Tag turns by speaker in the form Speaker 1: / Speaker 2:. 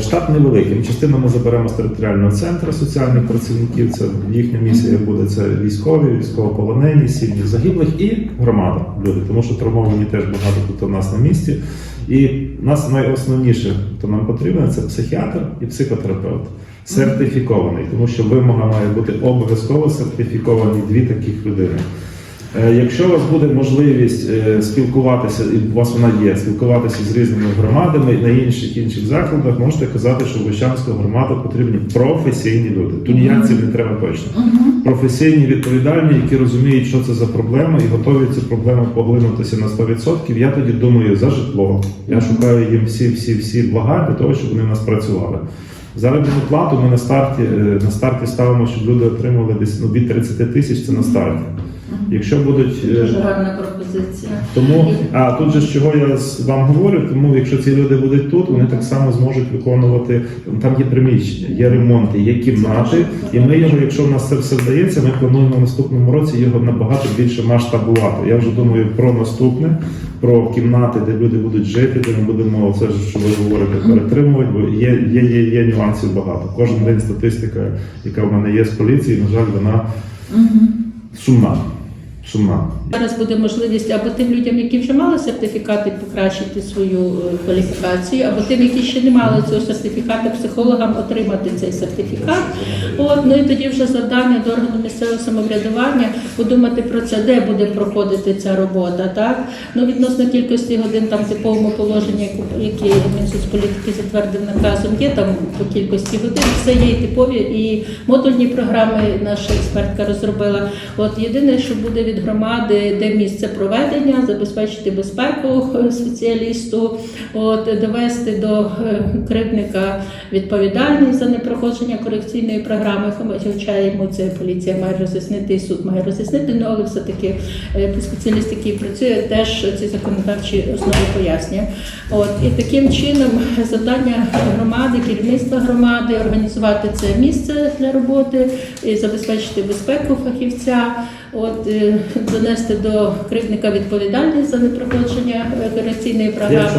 Speaker 1: Штат невеликий. Частину ми заберемо з територіального центру соціальних працівників. Це їхня місія буде це військові, військовополонені, сім'ї загиблих і громада. Люди, тому що травмовані теж багато тут у нас на місці. І нас найосновніше, хто нам потрібен, це психіатр і психотерапевт. Сертифікований, тому що вимога має бути обов'язково сертифіковані дві таких людини. Е, Якщо у вас буде можливість е, спілкуватися, і у вас вона є, спілкуватися з різними громадами на інших інших закладах, можете казати, що в Вищанську громаду потрібні професійні люди. Тунеядців не треба точно. Професійні, відповідальні, які розуміють, що це за проблема, і готові цю проблему поглинутися на 100%. Я тоді думаю за житло. Я шукаю їм всі, всі, всі блага для того, щоб вони в нас працювали. Заробітну плату ми на старті е, на старті ставимо, щоб люди отримували десь ну, від 30 тисяч. Це на старті. Якщо будуть е,
Speaker 2: Дуже гарна пропозиція.
Speaker 1: тому, а тут же з чого я вам говорю, тому якщо ці люди будуть тут, вони так само зможуть виконувати. Там є приміщення, є ремонти, є кімнати, і ми його, якщо в нас це все вдається, ми плануємо в наступному році його набагато більше масштабувати. Я вже думаю про наступне, про кімнати, де люди будуть жити, де ми будемо це ж, що ви говорите, перетримувати, бо є, є, є, є нюансів багато. Кожен день статистика, яка в мене є з поліції, на жаль, вона сумна. Сумна.
Speaker 2: Зараз буде можливість або тим людям, які вже мали сертифікати, покращити свою е, кваліфікацію, або тим, які ще не мали цього сертифікату, психологам отримати цей сертифікат. От ну і тоді вже завдання до органу місцевого самоврядування подумати про це, де буде проходити ця робота. Так ну відносно кількості годин там типовому положенні, яке Мінсоцполітики затвердив наказом, є там по кількості годин. Все є і типові і модульні програми. Наша експертка розробила. От єдине, що буде від громади, де місце проведення, забезпечити безпеку е, спеціалісту, от довести до е, кривдника відповідальність за непроходження корекційної програми. Хоча йому це поліція має роз'яснити, і суд має роз'яснити, ну, але все таки спеціаліст, який працює, теж ці законодавчі основи пояснює. От і таким чином завдання громади, керівництва громади організувати це місце для роботи і забезпечити безпеку фахівця. От е, донести до кривдника відповідальність за непроходження операційної програми.